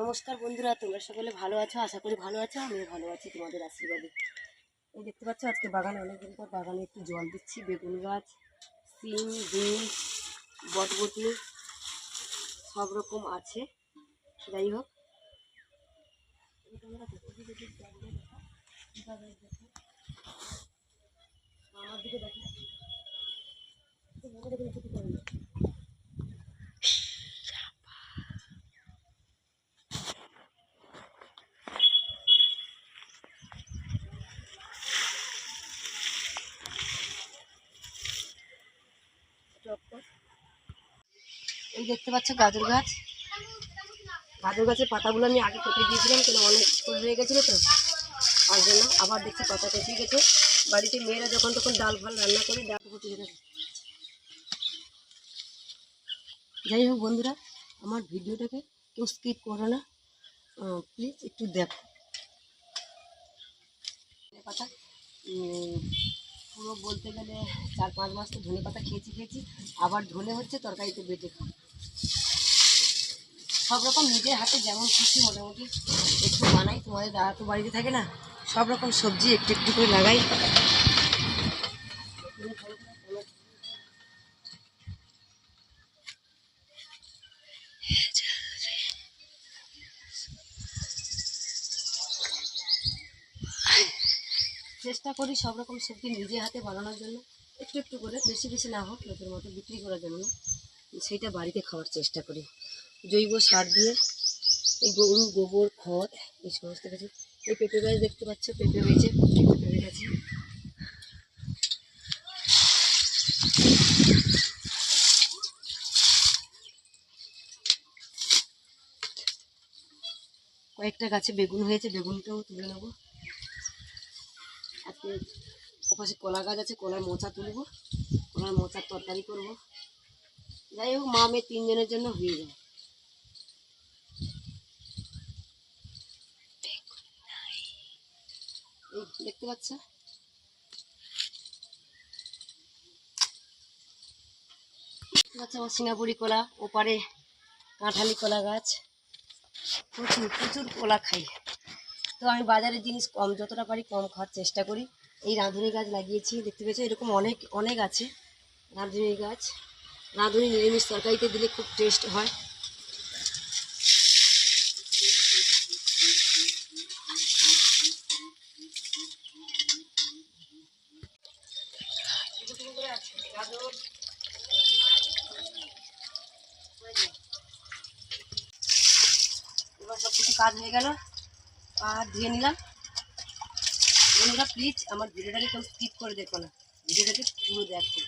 নমস্কার বন্ধুরা, তোমরা সকলে ভালো আছো? আশা করি ভালো আছো, আমিও ভালো আছি তোমাদের আশীর্বাদে। এই দেখতে পাচ্ছ, আজকে বাগানে, অনেকদিন পর বাগানে একটু জল দিচ্ছি, বেগুন গাছ, সিম বিন বটবটি, সব রকম আছে। যাই হোক। আমার দিকে দেখো তো মোটা দেখে ক্ষতি করে না। টপটা। এই দেখতে পাচ্ছ গাজর গাছ। গাজর গাছের পাতাগুলো আমি আগে কেটে দিয়েছিলাম, কেন অনেক ফুল হয়ে গেছিল তো। আর জন্য আবার দেখছি পাতা কেটে গেছে। বাড়িতে মেয়েরা যখন তখন ডাল ফাল রান্না করে, ডাল কুচি গেছে যাই হোক বন্ধুরা, আমার ভিডিওটাকে কেউ স্কিপ করো না। প্লিজ একটু দেখো। পাতা পুরো বলতে গেলে চার পাঁচ মাস তো ধনে পাতা খেয়েছি খেয়েছি। আবার ধনে হচ্ছে তরকারিতে বেটে খাও সব রকম নিজের হাতে যেমন খুশি মোটামুটি একটু বানাই, তোমাদের দাদা তো বাড়িতে থাকে না, সব রকম সবজি একটু একটু করে লাগাই। চেষ্টা করি সব রকম সবজি নিজে হাতে বানানোর জন্য, একটু একটু করে, বেশি বেশি না হোক, লোকের মতো বিক্রি করার জন্য। না সেইটা বাড়িতে খাওয়ার চেষ্টা করি। জৈব সার দিয়ে এই গরু, গোবর, খড়, এই সমস্ত কিছু। এই পেঁপে গাছ দেখতে পাচ্ছ, পেঁপে হয়েছে গাছে। কয়েকটা গাছে বেগুন হয়েছে, বেগুনটাও তুলে নেব। আজকে ওপাশে কলা গাছ আছে, কলার মোচা তুলবো। কলার মোচার তরকারি করব। যাই হোক, মা মেয়ে তিনজনের জন্য হয়ে যায় দেখতে পাচ্ছ? পাচ্ছ আমার সিঙ্গাপুরি কলা, ওপারে কাঁঠালি কলা গাছ। প্রচুর প্রচুর কলা খাই। তো আমি বাজারের জিনিস কম, যতটা পারি কম খাওয়ার চেষ্টা করি। এই রাঁধুনি গাছ লাগিয়েছি, দেখতে পেয়েছ? এরকম অনেক অনেক আছে রাঁধুনি গাছ। রাঁধুনি নিরামিষ তরকারিতে দিলে খুব টেস্ট হয়। এবার সব কিছু কাজ হয়ে গেল। আর ধুয়ে নিলাম। বন্ধুরা প্লিজ আমার ভিডিওটাকে কেউ স্কিপ করে দেখো না। ভিডিওটাকে পুরো দেখো।